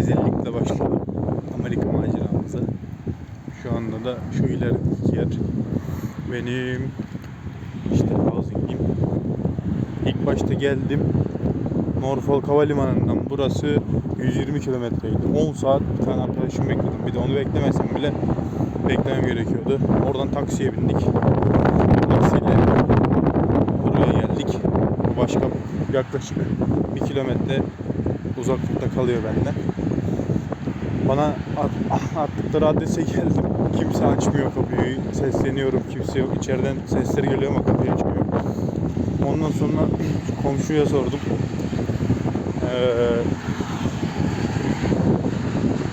rezillikle başladı Amerika maceramıza. Şu anda da şu ilerideki yer benim işte housing'im. İlk başta geldim. Norfolk Havalimanı'ndan burası 120 kilometreydi. 10 saat bir tane arkadaşımı bekledim. Bir de onu beklemesem bile beklemem gerekiyordu. Oradan taksiye bindik. Taksiyle buraya geldik. Başka yaklaşık 1 kilometre uzaklıkta kalıyor benden. Bana at- attıkları adrese geldim. Kimse açmıyor kapıyı. Sesleniyorum. Kimse yok. İçeriden sesler geliyor ama kapıyı açmıyor. Ondan sonra komşuya sordum. Ee,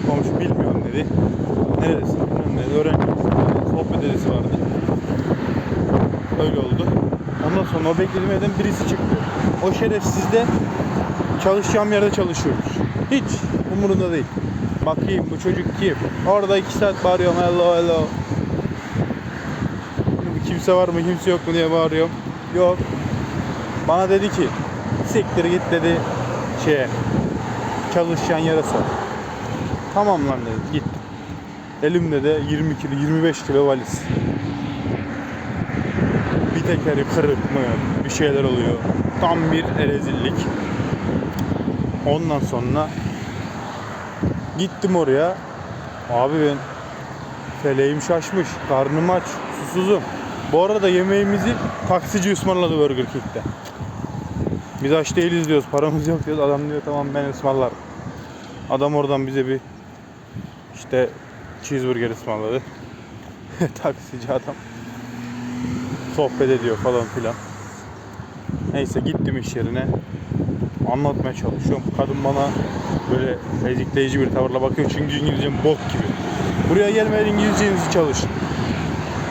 komşu bilmiyorum dedi. Neresi bilmiyorum dedi. Öğrenmiyorum. Sohbet edesi vardı. Öyle oldu. Ondan sonra o beklediğim birisi çıktı. O şerefsiz de çalışacağım yerde çalışıyormuş. Hiç umurunda değil. Bakayım bu çocuk kim? Orada iki saat bağırıyorum hello hello. Kimse var mı kimse yok mu diye bağırıyorum. Yok. Bana dedi ki siktir git dedi şeye çalışacağın yere sor. Tamam lan dedim gittim. Elimde de 20 kilo 25 kilo valiz. Bir tekeri kırık mı bir şeyler oluyor. Tam bir rezillik. Ondan sonra gittim oraya. Abi ben feleğim şaşmış. Karnım aç. Susuzum. Bu arada yemeğimizi taksici ısmarladı Burger King'de. Biz aç değiliz diyoruz. Paramız yok diyoruz. Adam diyor tamam ben ısmarlarım. Adam oradan bize bir işte cheeseburger ısmarladı. Taksici adam. Sohbet ediyor falan filan. Neyse gittim iş yerine. Anlatmaya çalışıyorum. Kadın bana böyle ezikleyici bir tavırla bakıyor çünkü İngilizcem bok gibi. Buraya gelmeden İngilizcenizi çalışın.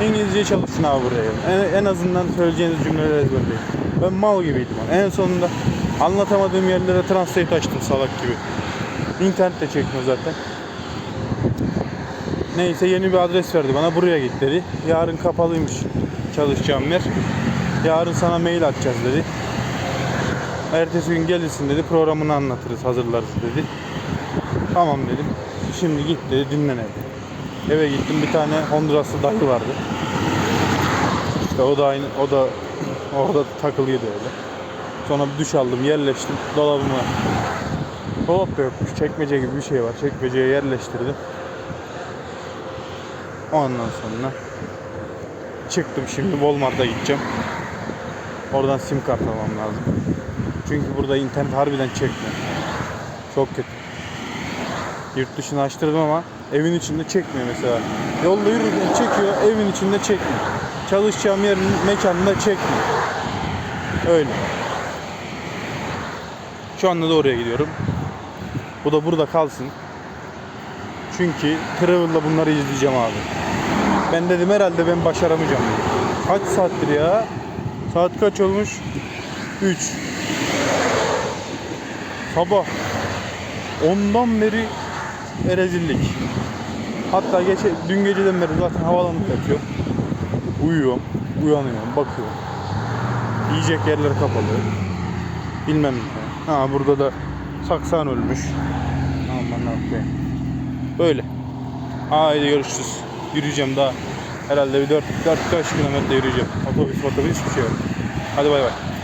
İngilizce çalışın abi buraya. En, en azından söyleyeceğiniz cümleleri ezberleyin. Ben mal gibiydim. En sonunda anlatamadığım yerlere translate açtım salak gibi. İnternette çekmiyor zaten. Neyse yeni bir adres verdi bana. Buraya git dedi. Yarın kapalıymış çalışacağım yer. Yarın sana mail atacağız dedi. Ertesi gün gelirsin dedi. Programını anlatırız, hazırlarız dedi. Tamam dedim. Şimdi git dedi dinlen evde. Eve gittim bir tane Honduraslı dayı vardı. İşte o da aynı o da orada takılıyordu öyle. Sonra bir duş aldım, yerleştim dolabıma. Dolap da yokmuş, çekmece gibi bir şey var. Çekmeceye yerleştirdim. Ondan sonra çıktım şimdi Walmart'a gideceğim. Oradan sim kart almam lazım. Çünkü burada internet harbiden çekmiyor. Çok kötü. Yurt dışını açtırdım ama evin içinde çekmiyor mesela. Yolda yürürken çekiyor, evin içinde çekmiyor. Çalışacağım yerin mekanında çekmiyor. Öyle. Şu anda da oraya gidiyorum. Bu da burada kalsın. Çünkü Travel'da bunları izleyeceğim abi. Ben dedim herhalde ben başaramayacağım. Kaç saattir ya? Saat kaç olmuş? 3. Sabah. Ondan beri rezillik. Hatta geçe, dün geceden beri zaten havalanıp yatıyor. Uyuyorum, uyanıyorum, bakıyorum. Yiyecek yerler kapalı. Bilmem ne. Ha burada da saksan ölmüş. Aman Allah'ım. Böyle. Haydi görüşürüz. Yürüyeceğim daha. Herhalde bir 4 4 5 kilometre yürüyeceğim. Otobüs otobüs hiçbir şey yok. Hadi bay bay.